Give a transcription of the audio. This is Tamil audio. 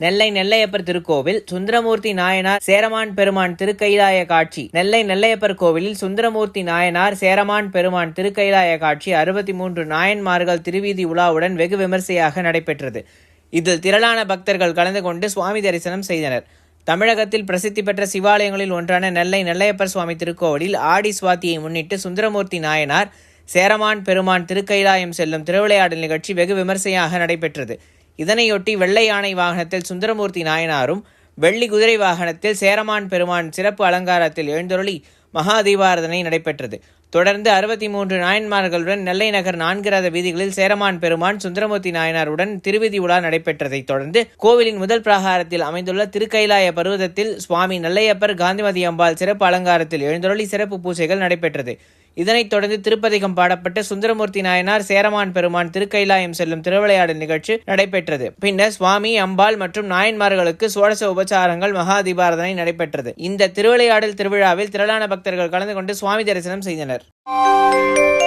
நெல்லை நெல்லையப்பர் திருக்கோவில் சுந்தரமூர்த்தி நாயனார் சேரமான் பெருமான் திருக்கைலாய காட்சி. நெல்லை நெல்லையப்பர் கோவிலில் சுந்தரமூர்த்தி நாயனார் சேரமான் பெருமான் திருக்கைலாய காட்சி அறுபத்தி மூன்று நாயன்மார்கள் திருவீதி உலாவுடன் வெகு விமர்சையாக நடைபெற்றது. இதில் திரளான பக்தர்கள் கலந்து கொண்டு சுவாமி தரிசனம் செய்தனர். தமிழகத்தில் பிரசித்தி பெற்ற சிவாலயங்களில் ஒன்றான நெல்லை நெல்லையப்பர் சுவாமி திருக்கோவிலில் ஆடி சுவாத்தியை முன்னிட்டு சுந்தரமூர்த்தி நாயனார் சேரமான் பெருமான் திருக்கைலாயம் செல்லும் திருவிளையாடல் நிகழ்ச்சி வெகு விமர்சையாக நடைபெற்றது. இதனையொட்டி வெள்ளை யானை வாகனத்தில் சுந்தரமூர்த்தி நாயனாரும் வெள்ளி குதிரை வாகனத்தில் சேரமான் பெருமான் சிறப்பு அலங்காரத்தில் எழுந்தருளி மகா தீபாரதனை நடைபெற்றது. தொடர்ந்து அறுபத்தி மூன்று நாயன்மார்களுடன் நெல்லை நகர் நான்கு ரத வீதிகளில் சேரமான் பெருமான் சுந்தரமூர்த்தி நாயனாருடன் திருவிதி உலா நடைபெற்றதைத் தொடர்ந்து கோவிலின் முதல் பிராகாரத்தில் அமைந்துள்ள திருக்கைலாய பருவதத்தில் சுவாமி நெல்லையப்பர் காந்திமதி அம்பாள் சிறப்பு அலங்காரத்தில் எழுந்தருளி சிறப்பு பூஜைகள் நடைபெற்றது. இதனைத் தொடர்ந்து திருப்பதிகம் பாடப்பட்ட சுந்தரமூர்த்தி நாயனார் சேரமான் பெருமான் திருக்கைலாயம் செல்லும் திருவிளையாடல் நிகழ்ச்சி நடைபெற்றது. பின்னர் சுவாமி அம்பாள் மற்றும் நாயன்மார்களுக்கு சோழச உபச்சாரங்கள் மகா தீபாரதனை நடைபெற்றது. இந்த திருவிளையாடல் திருவிழாவில் திரளான பக்தர்கள் கலந்து கொண்டு சுவாமி தரிசனம் செய்தனர். Twitter.